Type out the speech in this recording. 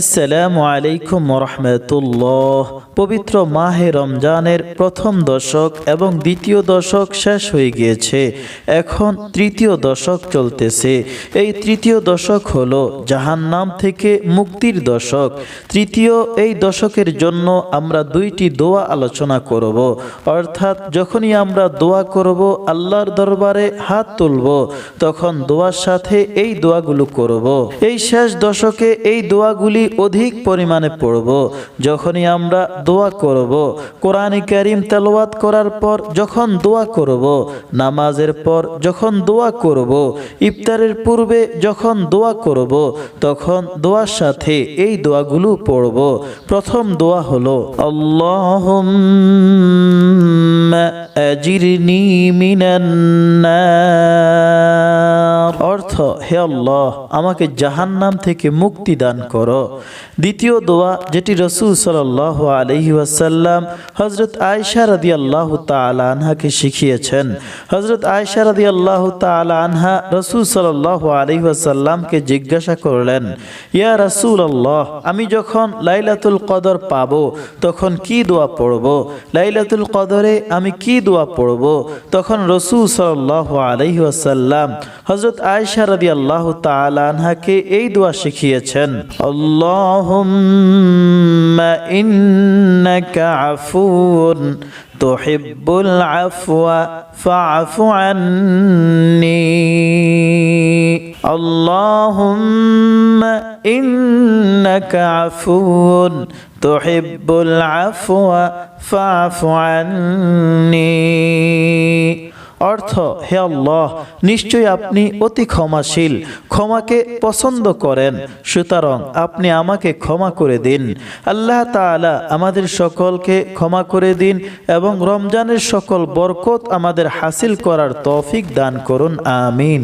আসসালামু আলাইকুম রহমতুল্লাহ পবিত্র মাহে রমজানের প্রথম দশক এবং দ্বিতীয় দশক শেষ হয়ে গিয়েছে। এখন তৃতীয় দশক চলতেছে। এই তৃতীয় দশক হলো জাহান্নাম থেকে মুক্তির দশক। তৃতীয় এই দশকের জন্য আমরা দুইটি দোয়া আলোচনা করব। অর্থাৎ যখনই আমরা দোয়া করব, আল্লাহর দরবারে হাত তুলব, তখন দোয়ার সাথে এই দোয়াগুলো করব। এই শেষ দশকে এই দোয়াগুলি অধিক পরিমাণে পড়ব, যখনই আমরা দোয়া করব, কোরআন কারিম তেলাওয়াত করার পর যখন দোয়া করব, নামাজের পর যখন দোয়া করব, ইফতারের পূর্বে যখন দোয়া করব, তখন দোয়ার সাথে এই দোয়াগুলো পড়ব। প্রথম দোয়া হলো মিনান নার অর্থ, হে আল্লাহ, আমাকে জাহান্নাম থেকে মুক্তি দান করো। দ্বিতীয় দোয়া, যেটি রসুল সাল্লাহ আলহি ওয়াসাল্লাম হজরত আয়সা রাদি আল্লাহ তালা আনহাকে শিখিয়েছেন। হজরত আয়সা রাদি আল্লাহ তালা আনহা রসুল সাল্লাহ আলহি ওয়াসাল্লামকে জিজ্ঞাসা করলেন, ইয়া রসুল আল্লাহ আমি যখন লাইলাতুল কদর পাবো, তখন কি দোয়া পড়ব? লাইলাতুল কদরে আমি কি দোয়া পড়ব? তখন রসুল সাল্লাহ আলহি হজরত আয়সা রাদি আল্লাহ তালা আনহাকে এই দোয়া শিখিয়েছেন ইন্নাকা আফুন তুহিব্বুল আফওয়া ফাআফু আন্নি। আল্লাহুম্মা ইন্নাকা আফুন তুহিব্বুল আফওয়া ফাআফু আন্নি। অর্থ, হে আল্লাহ, নিশ্চয়ই আপনি অতি ক্ষমাশীল, ক্ষমাকে পছন্দ করেন, সুতরাং আপনি আমাকে ক্ষমা করে দিন। আল্লাহ তালা আমাদের সকলকে ক্ষমা করে দিন এবং রমজানের সকল বরকত আমাদের হাসিল করার তৌফিক দান করুন, আমিন।